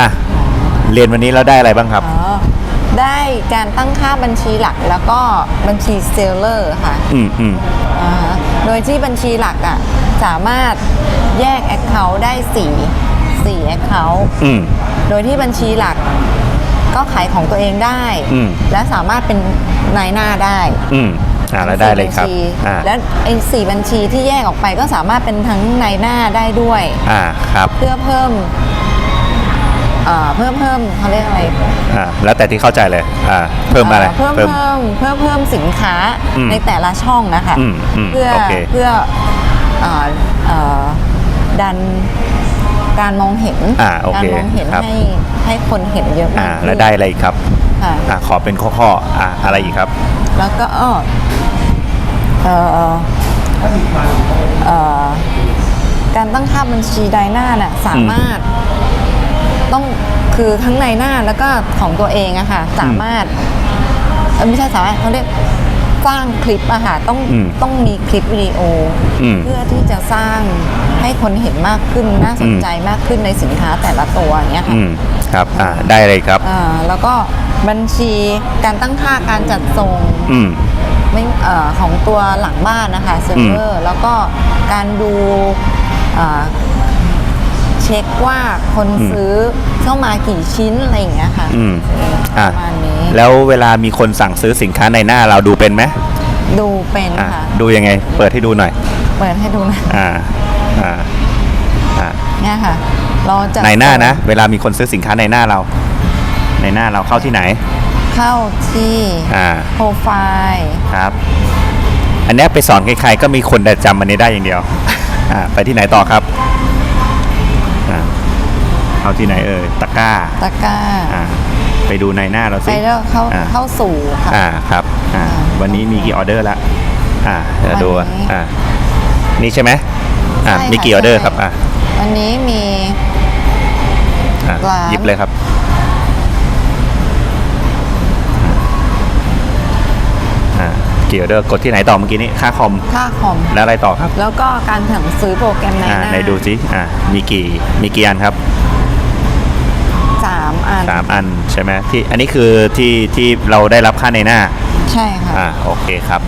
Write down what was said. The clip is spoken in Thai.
อะเรียนวันนี้เราได้อะไรบ้างครับ อ๋อได้การตั้งค่าบัญชีหลักแล้วก็บัญชีเซลเลอร์ค่ะอืมอืมอ่าฮะโดยที่บัญชีหลักอะสามารถแยก Account ได้4 4 Account อืม โดยที่บัญชีหลักก็ขายของตัวเองได้ อืม และสามารถเป็นนายหน้าได้อืมอ่าแล้วได้เลยครับ สี่บัญชีอ่าและไอ้สี่บัญชีที่แยกออกไปก็สามารถเป็นทั้งนายหน้าได้ด้วย อ่าครับ เพื่อเพิ่ม เอ่อเพิ่มเพิ่มเขาเรียกอะไรอ่าแล้วแต่ที่เข้าใจเลยอ่าเพิ่มอะไร เพิ่มเพิ่มเพิ่มเพิ่มสินค้าอืมในแต่ละช่องนะคะอืมอืมเพื่อโอเค เพื่อเอ่อเอ่อดันการมองเห็นอ่าโอเคการมองเห็นครับ ให้ให้คนเห็นเยอะอ่ามากแล้วได้อะไรอีกครับค่ะ อ่าขอเป็นข้อข้อๆอ่าอะไรอีกครับ แล้วก็เอ่อเอ่อเอ่อการตั้งค่าบัญชีไดหน้าน่ะสามารถ ต้องคือทั้งในหน้าแล้วก็ของตัวเองอะค่ะสามารถเอ้ยไม่ใช่สามารถเขาเรียกสร้างคลิปอะค่ะต้องอืมต้องมีคลิปวิดีโออมเพื่อที่จะสร้างให้คนเห็นมากขึ้นน่าสนใจมากขึ้นในสินค้าแต่ละตัวอย่างเงี้ยค่ะ อืมครับอ่าได้เลยครับ อ่าแล้วก็บัญชีการตั้งค่าการจัดส่งอืม ไม่เอ่อของตัวหลังบ้านนะคะเซิร์ฟเวอร์แล้วก็การดูอ่าเช็คว่าคนอืมซื้อเข้ามากี่ชิ้นอะไรอย่างเงี้ยค่ะอืมปอะระมาณนี้แล้วเวลามีคนสั่งซื้อสินค้าในหน้าเราดูเป็นไหมดูเป็นอ่าค่ะดูยังไง เปิดให้ดูหน่อย เปิดให้ดูนะอ่าอ่าอ่าเนี่ยค่ะ เราจะในหน้านะ เวลามีคนซื้อสินค้าในหน้าเรา ในหน้าเราเข้าที่ไหน เข้าที่อ่า โปรไฟล์ ครับ อันเนี้ยไปสอนใครๆก็มีคนแต่จำมันนี้ได้อย่างเดียว อ่า ไปที่ไหนต่อครับอ่า เข้าที่ไหนเอ่ยตะกร้าตะกร้าอ่าไปดูในหน้าเราไปสิแล้วเข้าอ่าเข้าสู่ค่ะ อ่าครับอ่าวันนี้มีกี่ออเดอร์ละอ่าเดี๋ยวดูวันนี้อ่านี่ใช่ไหมอ่าใช่ค่ะมีกี่ออเดอร์ใช่ ครับอ่าวันนี้มี อ่าร้าน หยิบเลยครับ อ่ากี่ออเดอร์กดที่ไหนต่อเมื่อกี้นี้ค่าคอมค่าคอม แล้วอะไรต่อครับ แล้วก็การสั่งซื้อโปรแกรมในอ่าหน้า ไหนดูสิอ่ามีกี่มีกี่อันครับสาม อัน สามอันใช่ไหมที่อันนี้คือที่ที่เราได้รับค่าในหน้า ใช่ค่ะ อ่าโอเคครับ